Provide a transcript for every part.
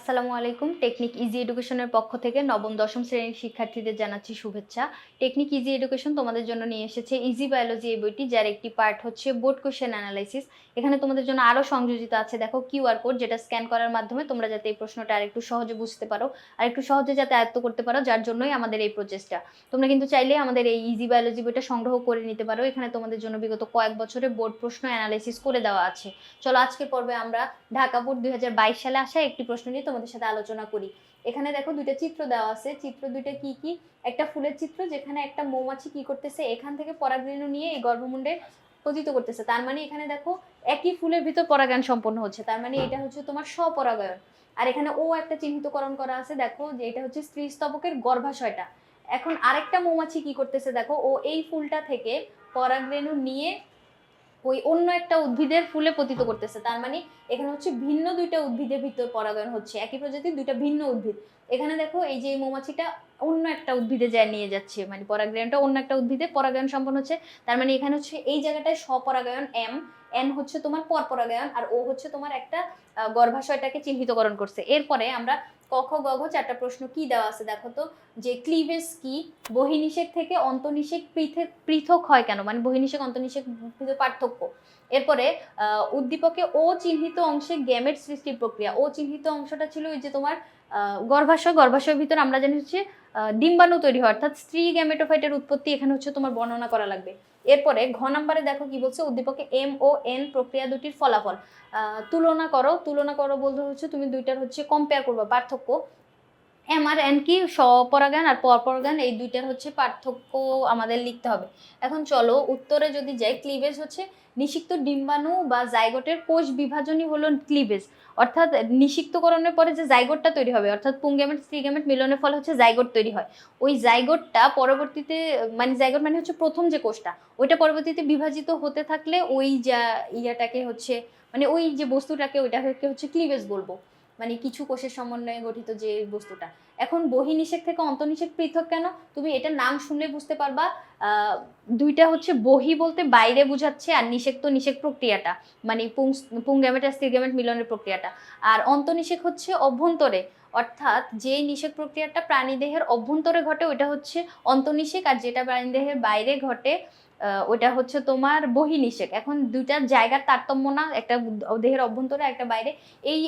আসসালামু আলাইকুম। Technique easy এডুকেশনের পক্ষ থেকে নবম, দশম শ্রেণির শিক্ষার্থীদের জানাচ্ছি শুভেচ্ছা। টেকনিক ইজি এডুকেশন তোমাদের জন্য নিয়ে এসেছে ইজি বায়োলজি এই বইটি, যার একটি পার্ট হচ্ছে বোর্ড কোশ্চেন অ্যানালাইসিস। এখানে তোমাদের জন্য আরও সংযোজিত আছে, দেখো কিউআর কোড, যেটা স্ক্যান করার মাধ্যমে তোমরা যাতে এই প্রশ্নটা আর একটু সহজে বুঝতে পারো আর একটু সহজে যাতে আয়ত্ত করতে পারো, যার জন্যই আমাদের এই প্রচেষ্টা। তোমরা কিন্তু চাইলে আমাদের এই ইজি বায়োলজি বইটা সংগ্রহ করে নিতে পারো। এখানে তোমাদের জন্য বিগত কয়েক বছরে বোর্ড প্রশ্ন অ্যানালাইসিস করে দেওয়া আছে। চলো আজকের পর্বে আমরা ঢাকা বোর্ড দুই হাজার বাইশ সালে আসা একটি প্রশ্ন নিয়ে তোমাদের সাথে আলোচনা করি। এখানে দেখো দুইটা চিত্র দেওয়া আছে। চিত্র দুইটা কি কি? একটা ফুলের চিত্র যেখানে একটা মৌমাছি কি করতেছে, এখান থেকে পরাগরেণু নিয়ে এই গর্ভমুণ্ডে পতিত করতেছে। তার মানে এখানে দেখো একই ফুলের ভিতর পরাগায়ন সম্পন্ন হচ্ছে। তার মানে এটা হচ্ছে তোমার স্বপরাগায়ন। আর এখানে ও একটা চিহ্নিতকরণ করা আছে, দেখো যে এটা হচ্ছে স্ত্রী স্তবকের গর্ভাশয়টা। এখন আরেকটা মৌমাছি কি করতেছে, দেখো ও এই ফুলটা থেকে পরাগরেণু নিয়ে ওই অন্য একটা উদ্ভিদের ফুলে পতিত করতেছে। তার মানে এখানে হচ্ছে ভিন্ন দুইটা উদ্ভিদের ভিতর পরাগায়ন হচ্ছে। একই প্রজাতির দুইটা ভিন্ন উদ্ভিদ। এখানে দেখো এই যে মৌমাছিটা অন্য একটা উদ্ভিদে যায় নিয়ে যাচ্ছে। মানে পরাগায়নটা অন্য একটা উদ্ভিদে পরাগায়ন সম্পন্ন হচ্ছে। তার মানে এখানে হচ্ছে এই জায়গাটায় স্বপরাগায়ন এম এন হচ্ছে তোমার পরপরাগায়ন আর ও হচ্ছে তোমার একটা গর্ভাশয়টাকে চিহ্নিতকরণ করছে। এরপরে আমরা ক, খ, গ চারটা প্রশ্ন কি দেওয়া আছে দেখো তো? যে ক্লিভেজ কি? বহিনিষেক থেকে অন্তনিষেক পৃথক পৃথক হয় কেন? মানে বহিনিষেক, অন্তনিষেক পার্থক্য। এরপরে উদ্দীপকে ও চিহ্নিত অংশে গ্যামেট সৃষ্টির প্রক্রিয়া। ও চিহ্নিত অংশটা ছিল ওই যে তোমার গর্ভাশয়, গর্ভাশয়ের ভিতর আমরা জানি হচ্ছে ডিম্বাণু তৈরি হয়, অর্থাৎ স্ত্রী গ্যামেটোফাইটের উৎপত্তি এখানে হচ্ছে তোমার বর্ণনা করা লাগবে। এরপরে ঘ নাম্বারে দেখো কি বলছে, উদ্দীপকে এম ও এন প্রক্রিয়া দুটির ফলাফল। তুলনা করো তুলনা করো বলতে হচ্ছে তুমি দুইটার হচ্ছে কম্পেয়ার করবা, পার্থক্য। এম আর এন কি স্বপরাগায়ন আর পরপরাগায়ন এই দুইটার হচ্ছে পার্থক্য আমাদের লিখতে হবে। এখন চলো উত্তরে যদি যাই ক্লিভেজ হচ্ছে নিষিক্ত ডিম্বাণু বা জাইগোটের কোষ বিভাজনই হলো ক্লিভেজ অর্থাৎ নিষিক্তকরণের পরে যে জাইগোটটা তৈরি হবে, অর্থাৎ পুংগ্যামেট স্ত্রীগ্যামেট মিলনের ফলে হচ্ছে জাইগোট তৈরি হয়। ওই জাইগোটটা পরবর্তীতে মানে জাইগোট মানে হচ্ছে প্রথম যে কোষটা, ওইটা পরবর্তীতে বিভাজিত হতে থাকলে ওই যা ইয়াটাকে হচ্ছে মানে ওই যে বস্তুটাকে ওইটাকে হচ্ছে ক্লিভেজ বলব। মানে কিছু কোষের সমন্বয়ে গঠিত যে বস্তুটা। এখন বহিনিষেক থেকে অন্তনিষেক পৃথক কেন? তুমি এটার নাম শুনলে বুঝতে পারবা। দুইটা হচ্ছে বহি বলতে বাইরে বুঝাচ্ছে আর নিষেক তো নিষেক প্রক্রিয়াটা। মানে পুং পুংগ্যামেট আর স্ত্রীগ্যামেট মিলনের প্রক্রিয়াটা। আর অন্তনিষেক হচ্ছে অভ্যন্তরে। অর্থাৎ যে নিষেক প্রক্রিয়াটা প্রাণীদেহের অভ্যন্তরে ঘটে, ওইটা হচ্ছে অন্তনিষেক আর যেটা প্রাণীদেহের বাইরে ঘটে ওটা হচ্ছে তোমার বহি বহিনিষেক এখন দুইটা জায়গার তারতম্য না, একটা দেহের অভ্যন্তরে, একটা বাইরে। এই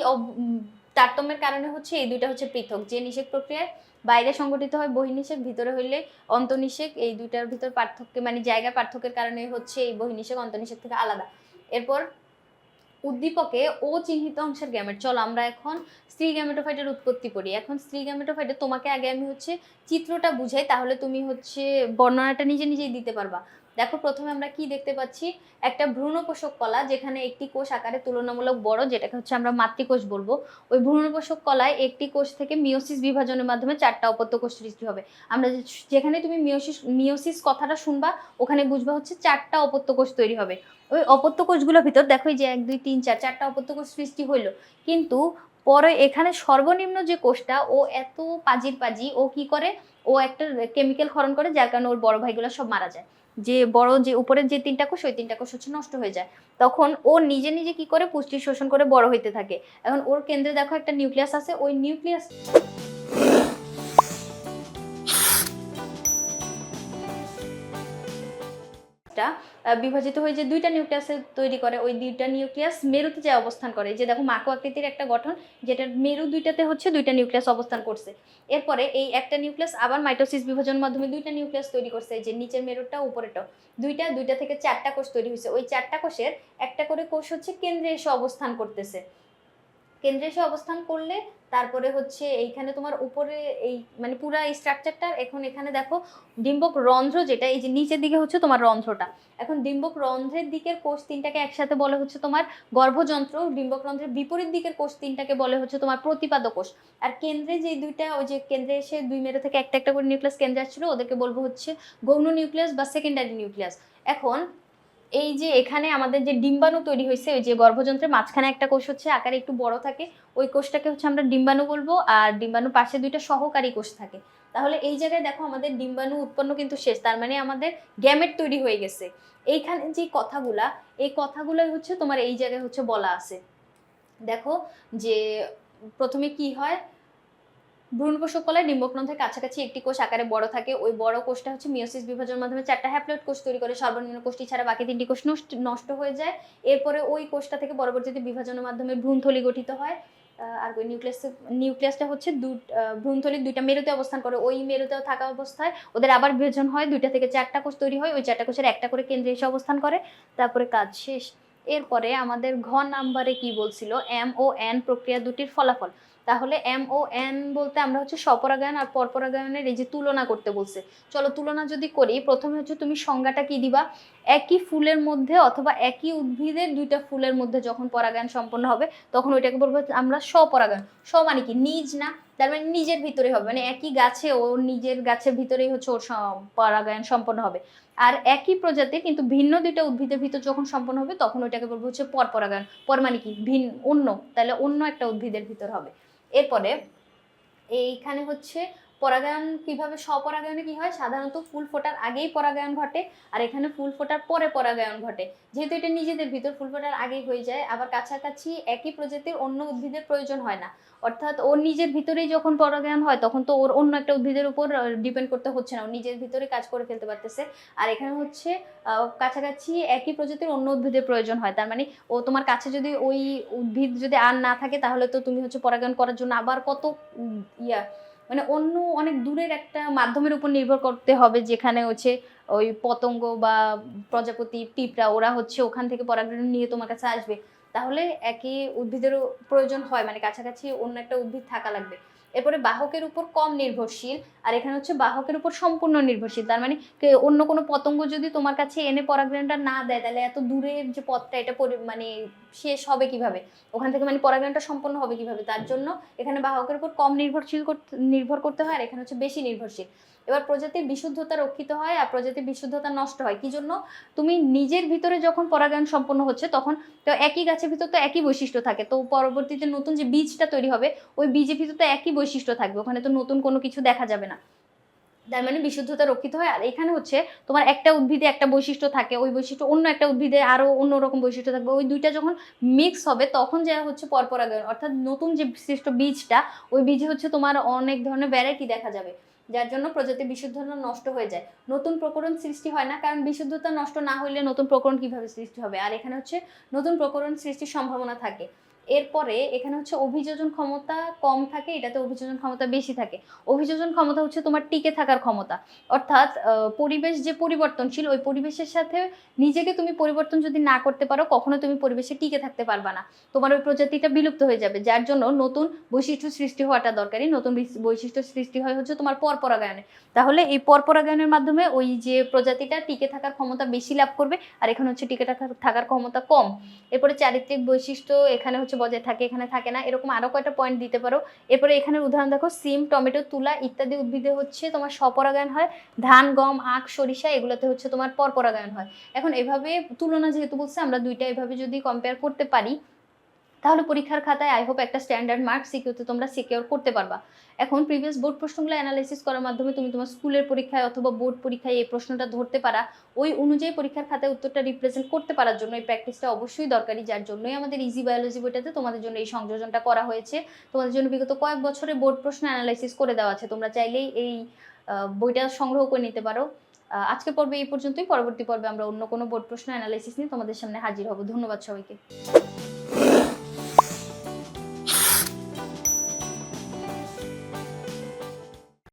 তারতম্যের কারণে হচ্ছে এই দুইটা হচ্ছে পৃথক। যে নিষেক প্রক্রিয়ায় বাইরে সংগঠিত হয় বহিনিষেক ভিতরে হইলে অন্তনিষেক এই দুইটার ভিতর পার্থক্য মানে জায়গা পার্থক্যের কারণে হচ্ছে এই বহিনিষেক অন্তনিষেক থেকে আলাদা। এরপর উদ্দীপকে ও চিহ্নিত অংশের গ্যামেট চলো আমরা এখন স্ত্রী গ্যামেটোফাইটের উৎপত্তি করি। এখন স্ত্রী গ্যামেটোফাইটে তোমাকে আগে আমি হচ্ছে চিত্রটা বুঝাই, তাহলে তুমি হচ্ছে বর্ণনাটা নিজে নিজেই দিতে পারবা। দেখো প্রথমে আমরা কি দেখতে পাচ্ছি? একটা ভ্রূণপোষক কলা যেখানে একটি কোষ আকারে তুলনামূলক বড়, যেটাকে হচ্ছে আমরা মাতৃকোষ বলব। ওই ভ্রূণপোষক কলায় একটি কোষ থেকে মিওসিস বিভাজনের মাধ্যমে চারটা অপত্য কোষ সৃষ্টি হবে। আমরা যেখানে তুমি মিওসিস মিওসিস কথাটা শুনবা, ওখানে বুঝবা হচ্ছে চারটা অপত্য কোষ তৈরি হবে। ওই অপত্য কোষগুলোর ভিতর দেখো যে এক, দুই, তিন, চার, চারটা অপত্য কোষ সৃষ্টি হইল। কিন্তু পরে এখানে সর্বনিম্ন যে কোষটা, ও এত পাজির পাজি, ও কি করে? ও একটা কেমিক্যাল ক্ষরণ করে, যার কারণে ওর বড় ভাইগুলো সব মারা যায়। যে বড় যে উপরের যে তিনটা কোষ, ওই তিনটা কোষ হচ্ছে নষ্ট হয়ে যায়। তখন ও নিজে নিজে কি করে পুষ্টি শোষণ করে বড় হইতে থাকে। এখন ওর কেন্দ্রে দেখো একটা নিউক্লিয়াস আছে, ওই নিউক্লিয়াস টা, বিভাজিত হয়ে যে দুইটা নিউক্লিয়াস তৈরি করে ওই দুইটা নিউক্লিয়াস মেরুতে যে অবস্থান করে যে দেখো মাকো আকৃতির একটা গঠন যেটা মেরু দুইটাতে হচ্ছে দুইটা নিউক্লিয়াস অবস্থান করছে। এরপরে এই একটা নিউক্লিয়াস আবার মাইটোসিস বিভাজন মাধ্যমে দুইটা নিউক্লিয়াস তৈরি করছে যে নিচের মেরুটা উপরেটা দুইটা দুইটা থেকে চারটা কোষ তৈরি হয়েছে। ওই চারটা কোষের একটা করে কোষ হচ্ছে কেন্দ্রে এসে অবস্থান করতেছে। কেন্দ্রে এসে অবস্থান করলে, তারপরে হচ্ছে এইখানে তোমার উপরে এই মানে পুরো এই স্ট্রাকচারটা এখন এখানে দেখো, ডিম্বক রন্ধ্র যেটা, এই যে নিচের দিকে হচ্ছে তোমার রন্ধ্রটা। এখন ডিম্বক রন্ধ্রের দিকের কোষ তিনটাকে একসাথে বলে হচ্ছে তোমার গর্ভযন্ত্র, ডিম্বক রন্ধ্রের বিপরীত দিকের কোষ তিনটাকে বলে হচ্ছে তোমার প্রতিপাদ কোষ। আর কেন্দ্রে যে দুইটা, ওই যে কেন্দ্রে এসে দুই মেরু থেকে একটা একটা করে নিউক্লিয়াস কেন্দ্রে আসছিল, ওদেরকে বলব হচ্ছে গৌণ নিউক্লিয়াস বা সেকেন্ডারি নিউক্লিয়াস এখন এই যে এখানে আমাদের যে ডিম্বাণু তৈরি হয়েছে, ওই যে গর্ভযন্ত্রের মাঝখানে একটা কোষ হচ্ছে, আকারে একটু বড় থাকে, ওই কোষটাকে হচ্ছে আমরা ডিম্বাণু বলব, আর ডিম্বাণু পাশে দুইটা সহকারী কোষ থাকে। তাহলে এই জায়গায় দেখো আমাদের ডিম্বাণু উৎপন্ন কিন্তু শেষ, তার মানে আমাদের গ্যামেট তৈরি হয়ে গেছে। এইখানে যে কথাগুলা, এই কথাগুলোই হচ্ছে তোমার এই জায়গায় হচ্ছে বলা আছে। দেখো যে প্রথমে কি হয় ভ্রূণপোষক কলায় ডিম্বগ্রন্থের কাছাকাছি একটি কোষ আকারে বড় থাকে। ওই বড় কোষটা হচ্ছে মিওসিস বিভাজনের মাধ্যমে চারটা হ্যাপ্লয়েড কোষ তৈরি করে। সর্বনিম্ন কোষটি ছাড়া বাকি তিনটি কোষ নষ্ট হয়ে যায়। এরপরে ওই কোষটা থেকে পরবর্তীতে বিভাজনের মাধ্যমে ভ্রূণথলি গঠিত হয়। আর ওই নিউক্লিয়াস, নিউক্লিয়াসটা হচ্ছে দু ভ্রূণথলির দুইটা মেরুতে অবস্থান করে। ওই মেরুতেও থাকা অবস্থায় ওদের আবার বিভাজন হয়। দুইটা থেকে চারটা কোষ তৈরি হয়। ওই চারটা কোষের একটা করে কেন্দ্রে এসে অবস্থান করে। তারপরে কাজ শেষ। এরপরে আমাদের ঘ নাম্বারে কি বলছিল? এম ও এন প্রক্রিয়া দুটির ফলাফল। তাহলে এম ও এন বলতে আমরা হচ্ছে স্বপরাগায়ন আর পরপরাগায়নের এই যে তুলনা করতে বলছে। চলো তুলনা যদি করি, প্রথমে হচ্ছে তুমি সংজ্ঞাটা কি দিবা? একই ফুলের মধ্যে অথবা একই উদ্ভিদের দুইটা ফুলের মধ্যে যখন পরাগায়ন সম্পন্ন হবে, তখন ওইটাকে বলব আমরা স্বপরাগায়ন। স্ব মানে কি? নিজ না? তার মানে নিজের ভিতরে হবে। মানে একই গাছে ওর নিজের গাছের ভিতরেই হচ্ছে ওর পরাগায়ন সম্পন্ন হবে। আর একই প্রজাতির কিন্তু ভিন্ন দুইটা উদ্ভিদের ভিতর যখন সম্পন্ন হবে, তখন ওইটাকে বলব হচ্ছে পরপরাগায়ন। পর মানে কি? ভিন্ন অন্য। তাহলে অন্য একটা উদ্ভিদের ভিতর হবে। এরপরে এইখানে হচ্ছে পরাগায়ন কীভাবে স্বপরাগায়নে কি হয়? সাধারণত ফুল ফোটার আগেই পরাগায়ন ঘটে আর এখানে ফুল ফোটার পরে পরাগায়ন ঘটে। যেহেতু এটা নিজেদের ভিতর ফুল ফোটার আগেই হয়ে যায়, আবার কাছাকাছি একই প্রজাতির অন্য উদ্ভিদের প্রয়োজন হয় না। অর্থাৎ ওর নিজের ভিতরেই যখন পরাগায়ন হয়, তখন তো ওর অন্য একটা উদ্ভিদের উপর ডিপেন্ড করতে হচ্ছে না। ও নিজের ভিতরে কাজ করে ফেলতে পারতেছে। আর এখানে হচ্ছে কাছাকাছি একই প্রজাতির অন্য উদ্ভিদের প্রয়োজন হয়। তার মানে ও তোমার কাছে যদি ওই উদ্ভিদ যদি আর না থাকে, তাহলে তো তুমি হচ্ছে পরাগায়ন করার জন্য আবার কত ইয়া মানে অন্য অনেক দূরের একটা মাধ্যমের উপর নির্ভর করতে হবে, যেখানে হচ্ছে ওই পতঙ্গ বা প্রজাপতি, পিঁপড়া, ওরা হচ্ছে ওখান থেকে পরাগরণ নিয়ে তোমার কাছে আসবে। তাহলে একই উদ্ভিদেরও প্রয়োজন হয় মানে কাছাকাছি অন্য একটা উদ্ভিদ থাকা লাগবে। এরপরে বাহকের উপর কম নির্ভরশীল, আর এখানে হচ্ছে বাহকের উপর সম্পূর্ণ নির্ভরশীল। তার মানে অন্য কোনো পতঙ্গ যদি তোমার কাছে এনে পরাগায়নটা না দেয়, তাহলে এত দূরের যে পথটা এটা মানে শেষ হবে কীভাবে? ওখান থেকে মানে পরাগায়নটা সম্পন্ন হবে কীভাবে? তার জন্য এখানে বাহকের উপর কম নির্ভরশীল নির্ভর করতে হয়, আর এখানে হচ্ছে বেশি নির্ভরশীল। এবার প্রজাতির বিশুদ্ধতা রক্ষিত হয়, আর প্রজাতির বিশুদ্ধতা নষ্ট হয়। কি জন্য? তুমি নিজের ভিতরে যখন পরাগায়ন সম্পন্ন হচ্ছে, তখন তো একই গাছের ভিতর তো একই বৈশিষ্ট্য থাকে। তো পরবর্তীতে নতুন যে বীজটা তৈরি হবে, ওই বীজের ভিতর তো একই বৈশিষ্ট্য থাকবে, ওখানে তো নতুন কোনো কিছু দেখা যাবে না। তার মানে বিশুদ্ধতা রক্ষিত হয়, আর এখানে হচ্ছে তোমার একটা উদ্ভিদে একটা বৈশিষ্ট্য থাকে, ওই বৈশিষ্ট্য অন্য একটা উদ্ভিদে আরও অন্যরকম বৈশিষ্ট্য থাকবে, ওই দুইটা যখন মিক্স হবে, তখন যা হচ্ছে পরপরাগায়ন, অর্থাৎ নতুন যে বিশিষ্ট বীজটা, ওই বীজে হচ্ছে তোমার অনেক ধরনের ভ্যারাইটি দেখা যাবে, যার জন্য প্রজাতির বিশুদ্ধতা নষ্ট হয়ে যায়। নতুন প্রকরণ সৃষ্টি হয় না, কারণ বিশুদ্ধতা নষ্ট না হইলে নতুন প্রকরণ কীভাবে সৃষ্টি হবে? আর এখানে হচ্ছে নতুন প্রকরণ সৃষ্টির সম্ভাবনা থাকে। এরপরে এখানে হচ্ছে অভিযোজন ক্ষমতা কম থাকে, এটাতে অভিযোজন ক্ষমতা বেশি থাকে। অভিযোজন ক্ষমতা হচ্ছে তোমার টিকে থাকার ক্ষমতা। অর্থাৎ পরিবেশ যে পরিবর্তনশীল, ওই পরিবেশের সাথে নিজেকে তুমি পরিবর্তন যদি না করতে পারো, কখনো তুমি পরিবেশে টিকে থাকতে পারবে না। তোমার ওই প্রজাতিটা বিলুপ্ত হয়ে যাবে, যার জন্য নতুন বৈশিষ্ট্য সৃষ্টি হওয়াটা দরকারি নতুন বৈশিষ্ট্য সৃষ্টি হয় হচ্ছে তোমার পরপরাগায়নে। তাহলে এই পরপরাগায়নের মাধ্যমে ওই যে প্রজাতিটা টিকে থাকার ক্ষমতা বেশি লাভ করবে, আর এখানে হচ্ছে টিকে থাকার থাকার ক্ষমতা কম। এরপরে চারিত্রিক বৈশিষ্ট্য এখানে হচ্ছে বজায় থাকে, এখানে থাকে না। এরকম আরও কয়েকটা পয়েন্ট দিতে পারো। এরপরে এখানে উদাহরণ দেখো, সিম, টমেটো, তুলা ইত্যাদি উদ্ভিদে হচ্ছে তোমার স্বপরাগায়ন হয়। ধান, গম, আখ, সরিষা এগুলোতে হচ্ছে তোমার পরপরাগায়ন হয়। এখন এভাবে তুলনা যেহেতু বলছে, আমরা দুইটা এভাবে যদি কম্পেয়ার করতে পারি তাহলে পরীক্ষার খাতায় আই হোপ একটা স্ট্যান্ডার্ড মার্ক সিকিউরিটি তোমরা সিকিউর করতে পারবা। এখন প্রিভিয়াস বোর্ড প্রশ্নগুলো অ্যানালাইসিস করার মাধ্যমে তুমি তোমার স্কুলের পরীক্ষায় অথবা বোর্ড পরীক্ষায় এই প্রশ্নটা ধরতে পারা। ওই অনুযায়ী পরীক্ষার খাতায় উত্তরটা রিপ্রেজেন্ট করতে পারার জন্য এই প্র্যাকটিসটা অবশ্যই দরকারি, যার জন্যই আমাদের ইজি বায়োলজি বইটাতে তোমাদের জন্য এই সংযোজনটা করা হয়েছে। তোমাদের জন্য বিগত কয়েক বছরে বোর্ড প্রশ্ন অ্যানালাইসিস করে দেওয়া আছে। তোমরা চাইলেই এই বইটা সংগ্রহ করে নিতে পারো। আজকে পর্বে এই পর্যন্তই। পরবর্তী পর্বে আমরা অন্য কোনো বোর্ড প্রশ্ন অ্যানালাইসিস নিয়ে তোমাদের সামনে হাজির হব। ধন্যবাদ সবাইকে।